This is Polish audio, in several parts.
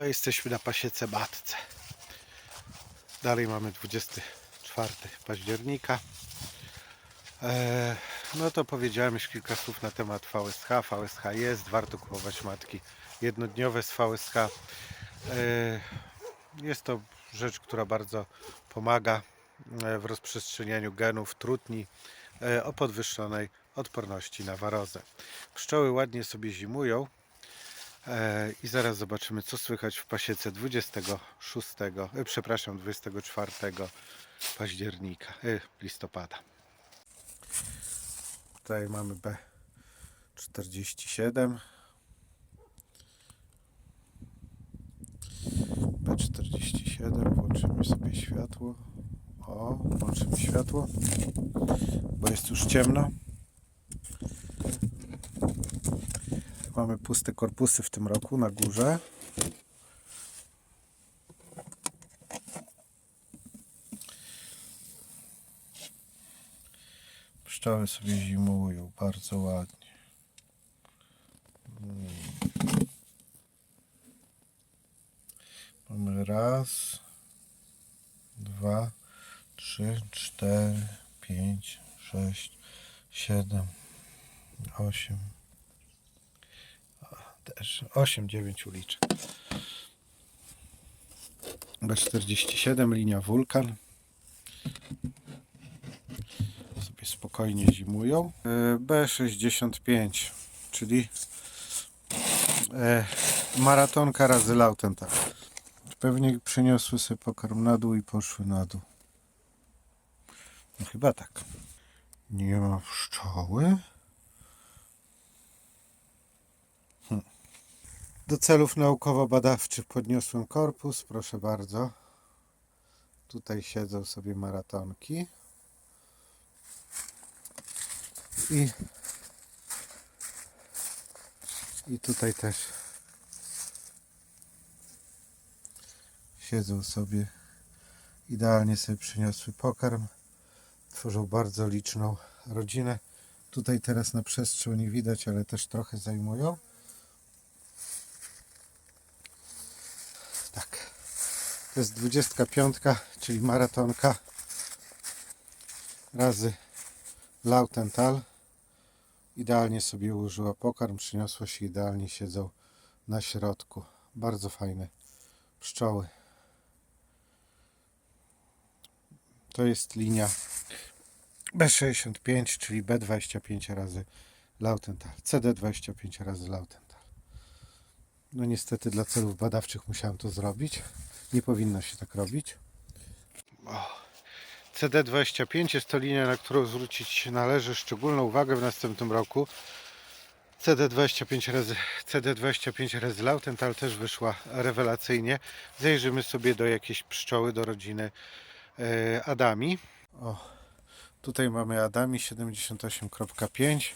Jesteśmy na pasiece matce. Dalej mamy 24 października. Eee, no to powiedziałem już kilka słów na temat VSH. VSH jest, warto kupować matki jednodniowe z VSH. Eee, jest to rzecz, która bardzo pomaga e, w rozprzestrzenianiu genów trutni e, o podwyższonej odporności na warozę. Pszczoły ładnie sobie zimują. E, I zaraz zobaczymy, co słychać w pasiece 26, e, przepraszam, 24 października, e, listopada. Tutaj mamy B47. B47, włączymy sobie światło. O, włączymy światło, bo jest już ciemno. Mamy puste korpusy w tym roku na górze. Pszczoły sobie zimują bardzo ładnie. Mamy raz, dwa, trzy, cztery, pięć, sześć, siedem, osiem, też 8-9 uliczek. B47, linia Wulkan. Sobie spokojnie zimują. E, B65, czyli e, maratonka razy Lautenta. Pewnie przeniosły sobie pokarm na dół i poszły na dół. No chyba tak. Nie ma pszczoły. Do celów naukowo-badawczych podniosłem korpus, proszę bardzo. Tutaj siedzą sobie maratonki. I, i tutaj też siedzą sobie. Idealnie sobie przyniosły pokarm. Tworzą bardzo liczną rodzinę. Tutaj teraz na przestrzał nie widać, ale też trochę zajmują. Tak. To jest 25, czyli maratonka razy Lautental. Idealnie sobie ułożyła pokarm, przyniosła się idealnie, siedzą na środku. Bardzo fajne pszczoły. To jest linia B65, czyli B25 razy Lautental. CD25 razy Lautental. No niestety dla celów badawczych musiałem to zrobić. Nie powinno się tak robić. CD25 jest to linia, na którą zwrócić należy szczególną uwagę w następnym roku. CD25 razy, CD25 razy Lautental też wyszła rewelacyjnie. Zajrzymy sobie do jakiejś pszczoły, do rodziny e, Adami. O, tutaj mamy Adami 78.5.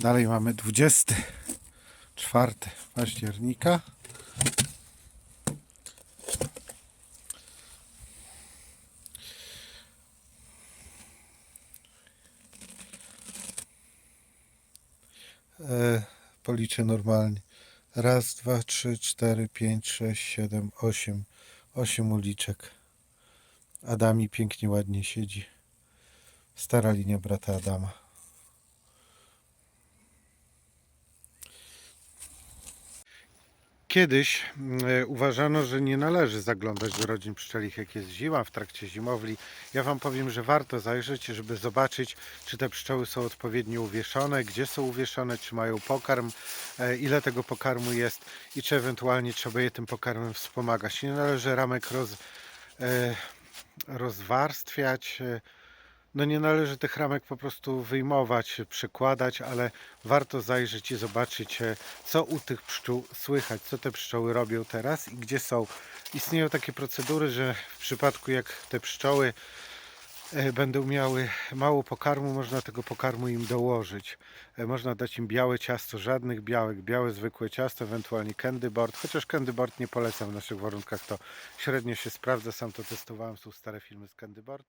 Dalej mamy 24 października. E, policzę normalnie. Raz, dwa, trzy, cztery, pięć, sześć, siedem, osiem. Osiem uliczek. Adami pięknie, ładnie siedzi. Stara linia brata Adama. Kiedyś e, uważano, że nie należy zaglądać do rodzin pszczelich, jak jest zima, w trakcie zimowli. Ja Wam powiem, że warto zajrzeć, żeby zobaczyć, czy te pszczoły są odpowiednio uwieszone, gdzie są uwieszone, czy mają pokarm, e, ile tego pokarmu jest i czy ewentualnie trzeba je tym pokarmem wspomagać. Nie należy ramek roz, e, rozwarstwiać. No nie należy tych ramek po prostu wyjmować, przekładać, ale warto zajrzeć i zobaczyć, e, co u tych pszczół słychać, co te pszczoły robią teraz i gdzie są. Istnieją takie procedury, że w przypadku jak te pszczoły e, będą miały mało pokarmu, można tego pokarmu im dołożyć. E, Można dać im białe ciasto, żadnych białek, białe zwykłe ciasto, ewentualnie candy board, chociaż candy board nie polecam w naszych warunkach, to średnio się sprawdza, sam to testowałem, są stare filmy z candy board.